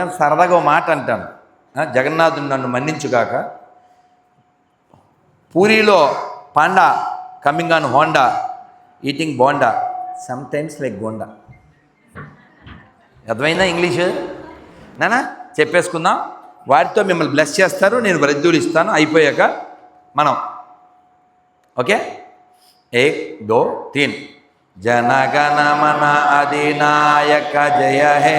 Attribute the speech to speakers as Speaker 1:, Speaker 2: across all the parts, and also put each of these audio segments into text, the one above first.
Speaker 1: సరదాగా మాట అంటాను. జగన్నాథుని జగన్నాథుడు నన్ను మన్నించుగాక. పూరిలో panda coming on Honda eating bonda some times like Gonda అర్థమైందా ఇంగ్లీషు? నానా చెప్పేసుకుందాం. వాటితో మిమ్మల్ని బ్లెస్ చేస్తారు నేను వృద్ధులు ఇస్తాను అయిపోయాక మనం. ఓకే? ఏ దో తీన్. జనగణమన అధినాయక జయ హే.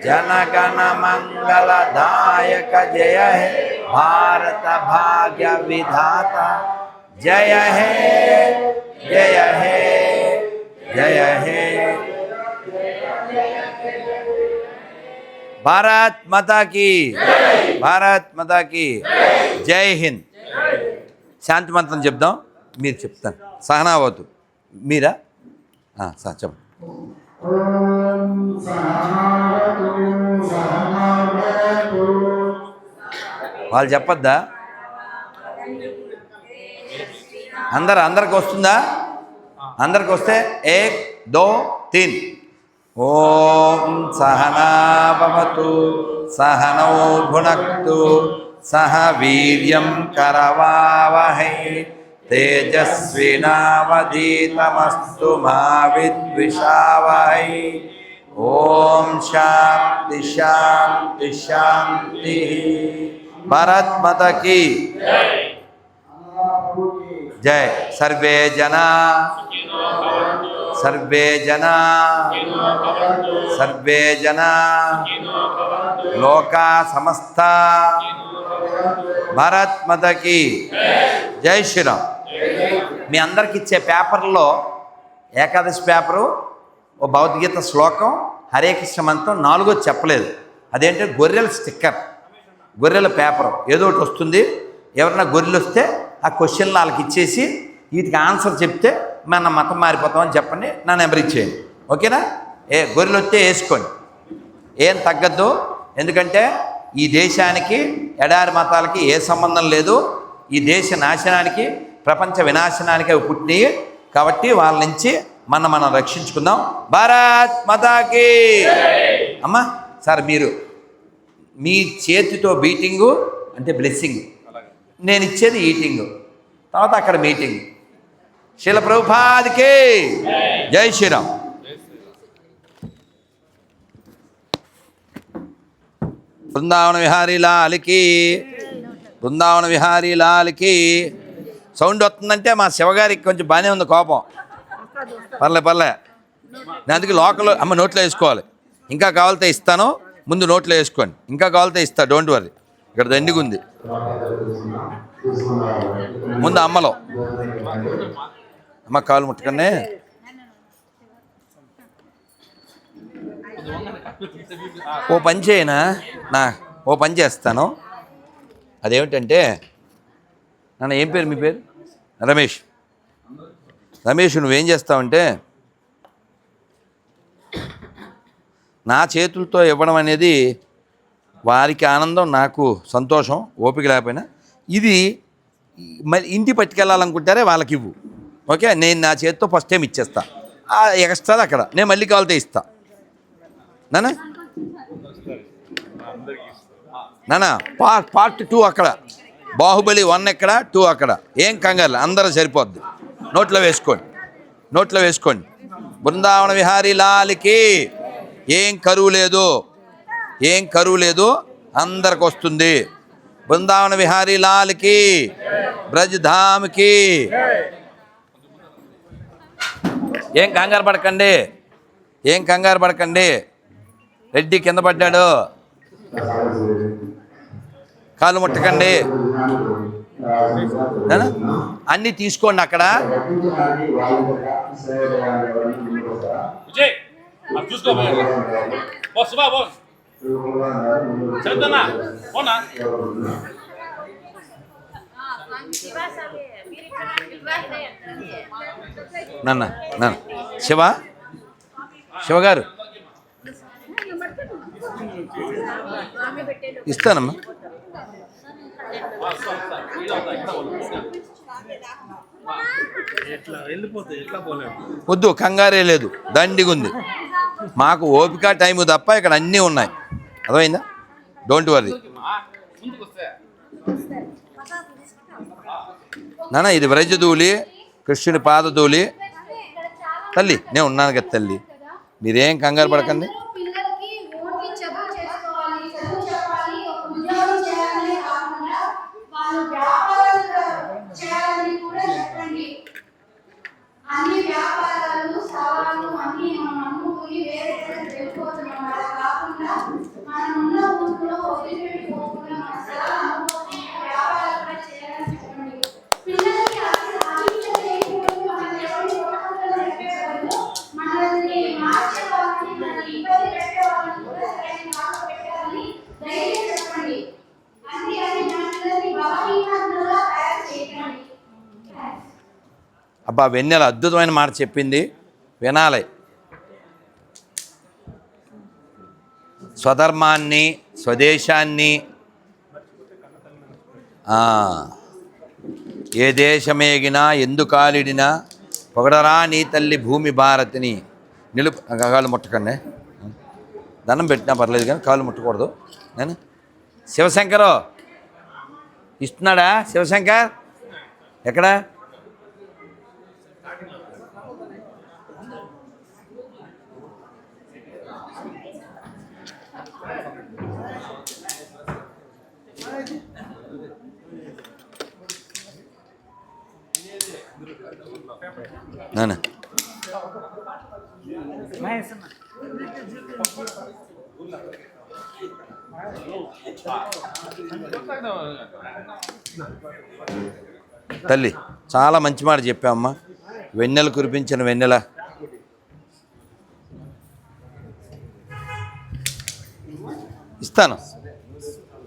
Speaker 1: जनगण मंगलदायक जय हे भारत भाग्य विधाता जय हे जय हे जय हे భారత్ మాతాకి భారత్ మాతాకి జై హింద్ శాంతి మంత్రం చెప్దాం మీరు చెప్తాను సహనావతు మీరా ఆ, స- చెప్పండి వాళ్ళు చెప్పొద్దా? అందరు అందరికి వస్తుందా? అందరికి వస్తే ఏక్ దో తీన్. ఓం సహనాభవతు సహనౌ భునక్తు సహ వీర్యం కరవావహై. తేజస్వినావధీతమస్తు మా విద్విషావహై ఓం శాంతి శాంతి శాంతి భరత్ మతకి జై సర్వే జనా సర్వే జనా సర్వే జనా లోకా సమస్త భారత్ మతకి జై శ్రీరామ్ మీ అందరికి ఇచ్చే పేపర్లో ఏకాదశి పేపరు ఓ భగవద్గీత శ్లోకం హరే కృష్ణ మంత్రం నాలుగో చెప్పలేదు. అదేంటే? గొర్రెల స్టిక్కర్. గొర్రెల పేపర్. ఏదో ఒకటి వస్తుంది. ఎవరన్నా గొర్రెలు వస్తే ఆ క్వశ్చన్లు వాళ్ళకి ఇచ్చేసి వీటికి ఆన్సర్ చెప్తే మన మతం మారిపోతామని చెప్పండి. నా నెంబర్ ఇచ్చేయండి. ఓకేనా? ఏ గొర్రెలు వస్తే వేసుకోండి. ఏం తగ్గద్దు. ఎందుకంటే ఈ దేశానికి ఎడారి మతాలకి ఏ సంబంధం లేదు. ఈ దేశ నాశనానికి ప్రపంచ వినాశనానికి అవి పుట్టినాయి కాబట్టి వాళ్ళ నుంచి మనం మనం రక్షించుకుందాం. భారత్ మతాకి! అమ్మా సార్ మీరు మీ చేతితో బీటింగు అంటే బ్లెస్సింగ్. నేను ఇచ్చేది ఈటింగ్. తర్వాత అక్కడ మీటింగ్. శిల ప్రభుపాదికి! జై శ్రీరామ్. బృందావన విహారీ లాల్కి బృందావన విహారీ లాల్కి సౌండ్ వస్తుందంటే మా శివగారికి కొంచెం బాగానే ఉంది కోపం. పర్లే పర్లే. నేను అందుకే లోకల్ అమ్మ నోట్లో వేసుకోవాలి. ఇంకా కావాలితే ఇస్తాను ముందు నోట్లో వేసుకోండి. ఇంకా కావాలితే ఇస్తా డోంట్ వరీ ఇక్కడ దండిగా ఉంది. ముందు అమ్మలో. అమ్మ కాలు ముట్టుకనే. ఓ పని చేయనా? నా ఓ పని చేస్తాను. అదేమిటంటే నాన్న ఏం పేరు మీ పేరు? రమేష్. రమేష్ నువ్వేం చేస్తావంటే నా చేతులతో ఇవ్వడం అనేది వారికి ఆనందం నాకు సంతోషం ఓపిక లేకపోయినా ఇది మరి ఇంటి పట్టుకెళ్ళాలనుకుంటారే వాళ్ళకి ఇవ్వు. ఓకే? నేను నా చేతితో ఫస్ట్ టైం ఇచ్చేస్తా. ఆ ఎక్స్ట్రాది అక్కడ. నేను మళ్ళీ కావాలితే ఇస్తా. నానా నానా పార్ట్ పార్ట్ టూ అక్కడ. బాహుబలి వన్ ఎక్కడ టూ అక్కడ. ఏం కంగారు అందరూ సరిపోద్ది. నోట్లో వేసుకోండి. నోట్లో వేసుకోండి. బృందావన విహారీ లాల్కి ఏం కరువు లేదు. ఏం కరువు లేదు అందరికి వస్తుంది. బృందావన విహారీ లాల్కి బ్రజ్ ధామ్కి. ఏం కంగారు పడకండి. ఏం కంగారు పడకండి. రెడ్డి కింద పడ్డాడు. కాలు ముట్టకండి? అన్నీ తీసుకోండి అక్కడ. నాన్న శివ? శివగారు ఇస్తానమ్మా. వద్దు కంగారే లేదు. దండిగుంది మాకు ఓపిక టైం తప్ప ఇక్కడ అన్నీ ఉన్నాయి. అర్థమైందా? డోంట్ వరీ
Speaker 2: ముందుకు ఇది
Speaker 1: నాన్న ఇది వ్రజధూళి కృష్ణుని పాదధూళి తల్లి నేను ఉన్నాను కదా తల్లి. మీరేం కంగారు పడకండి
Speaker 3: పిల్లలకి ఓన్లీ చదువు చేసుకోవాలి చదువు చెప్పాలి ఒక ఉద్యోగం చేయాలని కాకుండా వాళ్ళు వ్యాపారాలు చేయాలని కూడా చెప్పండి అన్ని వ్యాపారాలు సవాళ్ళు అన్ని మనం నమ్ముకుని వేరే దగ్గరికి వెళ్ళిపోతున్నాం అలా కాకుండా మనం ఉన్న ఊరిలో మన వ్యాపారాలు కూడా చేయాలని చెప్పండి పిల్లలకి మనల్ని మార్చే వాళ్ళని మనల్ని ఇబ్బంది పెట్టే వాళ్ళని కూడా సరైన పెట్టాలని ధైర్యం చెప్పండి మన పిల్లల్ని బలహీనంగా తయారు చేయకండి
Speaker 1: అబ్బా వెన్నెల అద్భుతమైన మాట చెప్పింది. వినాలి. స్వధర్మాన్ని స్వదేశాన్ని ఏ దేశమేగినా ఎందు కాలిడినా పొగడరా నీ తల్లి భూమి భారతిని. నిలుపు కాళ్ళు ముట్టకండి. దండం పెట్టినా పర్లేదు కానీ కాళ్ళు ముట్టకూడదు. నేను శివశంకరు ఇస్తున్నాడా శివశంకర్? ఎక్కడా? నాన్న తల్లి చాలా మంచి మాట చెప్పావమ్మా. వెన్నెల కురిపించిన వెన్నెల. ఇస్తాను.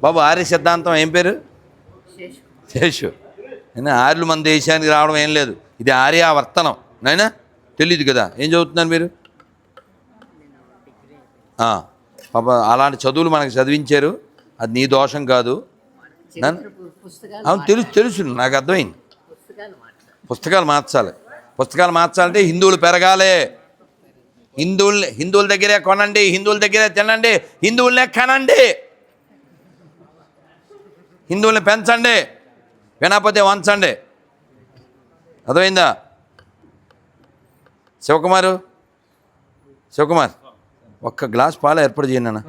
Speaker 1: బాబు ఆర్య సిద్ధాంతం ఏం పేరు? శేషు. నేను ఆర్యులు మన దేశానికి రావడం ఏం లేదు. ఇది ఆర్యావర్తనం. నైనా తెలియదు కదా ఏం చదువుతున్నారు మీరు? పాప అలాంటి చదువులు మనకు చదివించారు అది నీ దోషం కాదు. అవును తెలుసు తెలుసు నాకు అర్థమైంది. పుస్తకాలు మార్చాలి. పుస్తకాలు మార్చాలంటే హిందువులు పెరగాలి. హిందువుల్ని హిందువుల దగ్గరే కొనండి హిందువుల దగ్గరే తినండి హిందువులనే కనండి. హిందువుల్ని పెంచండి వినకపోతే వంచండి. అర్థమైందా? శివకుమారు? శివకుమార్ ఒక్క గ్లాస్ పాలు ఏర్పాటు చేయండి అన్న.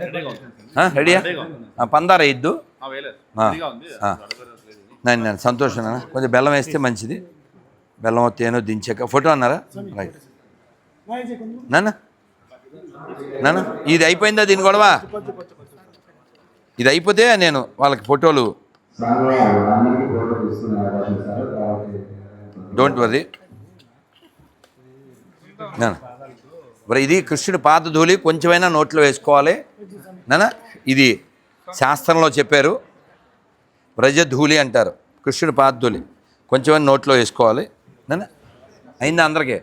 Speaker 1: రెడీయా? ఆ, పందార ఇద్దు. నేను నేను సంతోషం నాన్న కొంచెం బెల్లం వేస్తే మంచిది. బెల్లం తేనో దించాక. ఫోటో అన్నారా? రైట్. నాన్న నాన్న ఇది అయిపోయిందా దీని గొడవ? ఇది అయిపోతే నేను వాళ్ళకి ఫోటోలు డోంట్ వరీ మరి ఇది కృష్ణుడి పాత ధూళి కొంచెమైనా నోట్లో వేసుకోవాలి. నాన్న ఇది శాస్త్రంలో చెప్పారు. వ్రజధూళి అంటారు. కృష్ణుడి పాత ధూళి కొంచెమైనా నోట్లో వేసుకోవాలి. నాన్న అయిందా అందరికీ?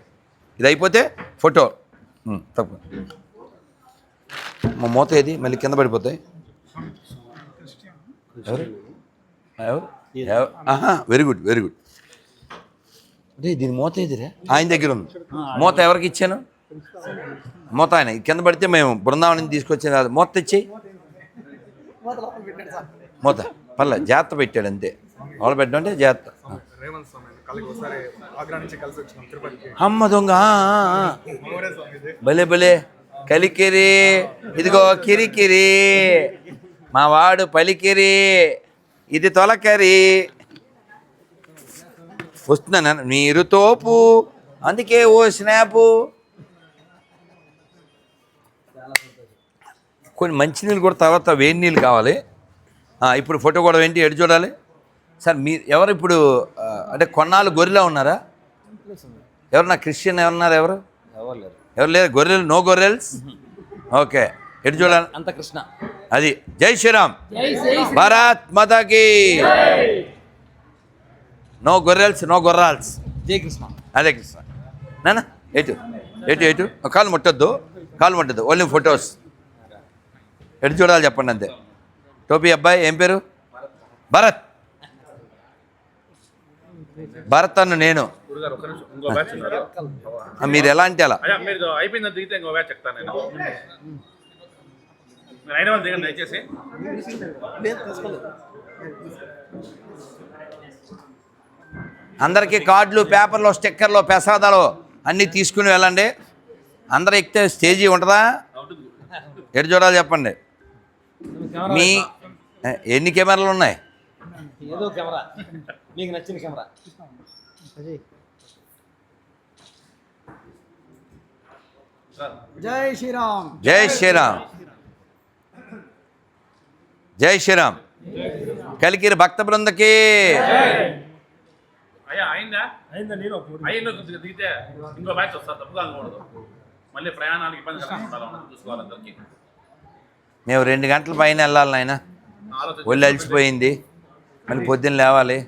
Speaker 1: ఇది అయిపోతే ఫోటో. తప్పు. మా మూత ఏది? మళ్ళీ కింద పడిపోతాయి. ఎవరు? ఎవరు? వెరీ గుడ్ వెరీ గుడ్ దీని మూత ఏదిరా? ఆయన దగ్గర ఉంది. మూత ఎవరికి ఇచ్చాను? మూత ఆయన. కింద పడితే మేము బృందావనం తీసుకొచ్చిన మూత తెచ్చేయి మూత. పర్లే జాగ్రత్త పెట్టాడు అంతే. వాళ్ళు పెట్టడం అంటే జాగ్రత్త
Speaker 4: నుంచి
Speaker 1: అమ్మ దొంగ భలే భలే. కలికిరి. ఇదిగో కిరికిరి. మా వాడు పలికిరి. ఇది తొలకరి. వస్తున్నాను మీరు తోపు. అందుకే ఓ స్నాపు. కొన్ని మంచినీళ్ళు కూడా తర్వాత వేడి నీళ్ళు కావాలి. ఆ, ఇప్పుడు ఫోటో కూడా ఏంటి? ఎటు చూడాలి? సార్ మీ ఎవరు ఇప్పుడు అంటే కొన్నాళ్ళు గొర్రెలా ఉన్నారా? ఎవరు నా క్రిస్టియన్ ఎవరున్నారు ఎవరు? ఎవరు లేరు. గొర్రెలు? నో గొర్రెల్స్? ఓకే. ఎటు చూడాలి?
Speaker 2: అంత కృష్ణ.
Speaker 1: అది జై శ్రీరామ్. భారత్ మాతాకి. నో గొర్రెల్స్ నో గొర్రాల్స్
Speaker 2: జై కృష్ణ.
Speaker 1: అదే కృష్ణ. నానా ఎటు? ఎటు ఎటు? కాలు ముట్టొద్దు. కాలు ముట్టద్దు. Only photos. ఎటు చూడాలి చెప్పండి అంతే. టోపీ అబ్బాయి ఏం పేరు? భరత్. భరత్ అన్న నేను. మీరు ఎలా అంటే అలా?
Speaker 2: అయ్యా
Speaker 1: అందరికీ కార్డులు పేపర్లు స్టిక్కర్లు ప్రసాదాలు అన్నీ తీసుకుని వెళ్ళండి. అందరూ ఎక్కితే స్టేజీ ఉంటుందా? ఎటు చూడాలి చెప్పండి. మీ ఎన్ని కెమెరాలు ఉన్నాయి?
Speaker 2: ఏదో కెమెరా. మీకు నచ్చిన కెమెరా.
Speaker 5: జై శ్రీరామ్.
Speaker 1: జై శ్రీరామ్. జై శ్రీరామ్. కలికిరి భక్త బృందకి.
Speaker 2: అయిందా అయిందా నేను అయ్యిందో దిగితే ఇంకో బ్యాచ్ వస్తారు తప్పుగా అనుకోకూడదు మళ్ళీ ప్రయాణానికి ఇబ్బంది చూసుకోవాలి అందరికీ.
Speaker 1: మేము రెండు గంటల పైన వెళ్ళాలి నాయన. ఒళ్ళు అలసిపోయింది. మళ్ళీ పొద్దున్న లేవాలి.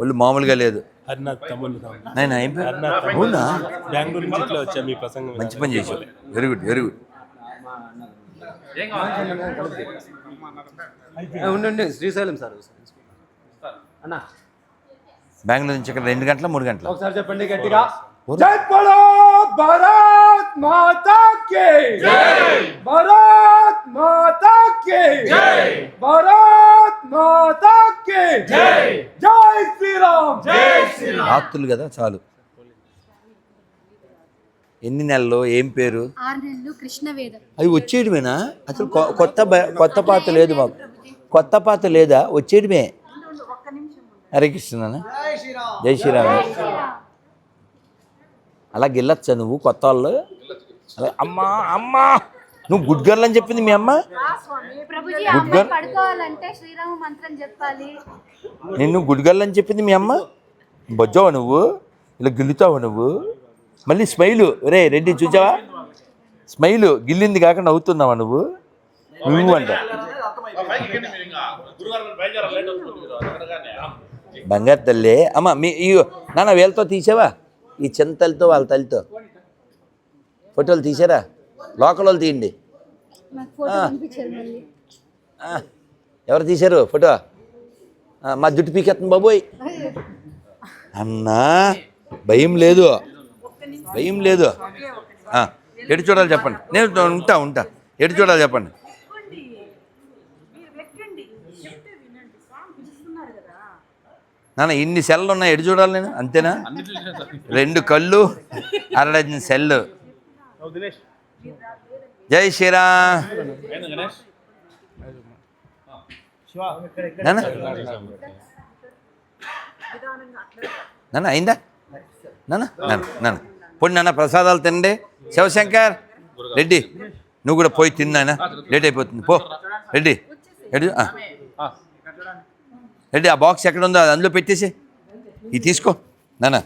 Speaker 1: ఒళ్ళు మామూలుగా లేదు. అవునా?
Speaker 6: బెంగళూరు నుంచి ఇట్లా వచ్చా మీ ప్రసంగం
Speaker 1: మంచి పని చేశావు. వెరీ గుడ్ వెరీ గుడ్
Speaker 5: ఉండండి శ్రీశైలం సార్ అన్న.
Speaker 1: బెంగళూరు నుంచి ఇక్కడ రెండు గంటల మూడు గంటల?
Speaker 5: ఒకసారి చెప్పండి గట్టిగా.
Speaker 1: జై
Speaker 5: బలో భారత్ మాతా కే! భారత్ మాతా కే! భారత్ మాతా కే! జై! శ్రీరామ్! జై
Speaker 1: రాత్రులు కదా చాలు. ఎన్ని నెలలు ఏం పేరు?
Speaker 3: ఆరు నెలలు కృష్ణవేదం
Speaker 1: అవి వచ్చేయడమేనా? అసలు కొత్త బ- కొత్త పాత లేదు మాకు కొత్త పాత లేదా? వచ్చేయడమే. హరే కృష్ణ జై శ్రీరామ్. అలా గెల్లొచ్చా నువ్వు కొత్త వాళ్ళు? అలా అమ్మా అమ్మా! నువ్వు గుడ్ గర్ల్ అని చెప్పింది మీ అమ్మ?
Speaker 3: ప్రభుజీ ఆ అమ్మాయి పడుకోవాలంటే శ్రీరామ మంత్రం చెప్పాలి.
Speaker 1: నిన్ను గుడ్ గర్ల్ అని చెప్పింది మీ అమ్మ? బొజ్జావా నువ్వు? ఇలా గిల్లుతావా నువ్వు? మళ్ళీ స్మైలు. రే రెడ్డి చూచావా స్మైలు. గిల్లింది కాక నవ్వుతున్నావా నువ్వు? నువ్వు అంట. బంగారు తల్లి అమ్మ మీ ఇగో నాన్న వీళ్ళతో తీసావా? ఈ చిన్న తల్లితో వాళ్ళ తల్లితో. ఫోటోలు తీసారా? లోకల్ వాళ్ళు తీయండి. ఎవరు తీశారు ఫోటో? మా జుట్టు పీకెత్తుంది బాబోయ్. అన్నా భయం లేదు. భయం లేదు. ఎటు చూడాలి చెప్పండి. నేను ఉంటా ఉంటా. ఎటు చూడాలి చెప్పండి. నాన్న ఇన్ని సెల్లు ఉన్నాయి ఎటు చూడాలి నేను? అంతేనా? రెండు కళ్ళు అరడజన సెల్లు. జై శ్రీరామ్ నాన్న? నాన్న అయిందా? నాన్న నాన్న నాన్న. పోనీ నాన్న ప్రసాదాలు తినండి. శివశంకర్ రెడ్డి నువ్వు కూడా పోయి తిన్నాయన లేట్ అయిపోతుంది. పో. రెడ్డి రెడ్డి ఆ. రెడ్డి ఆ బాక్స్ ఎక్కడ ఉందో అది అందులో పెట్టేసి ఇది తీసుకో. నానా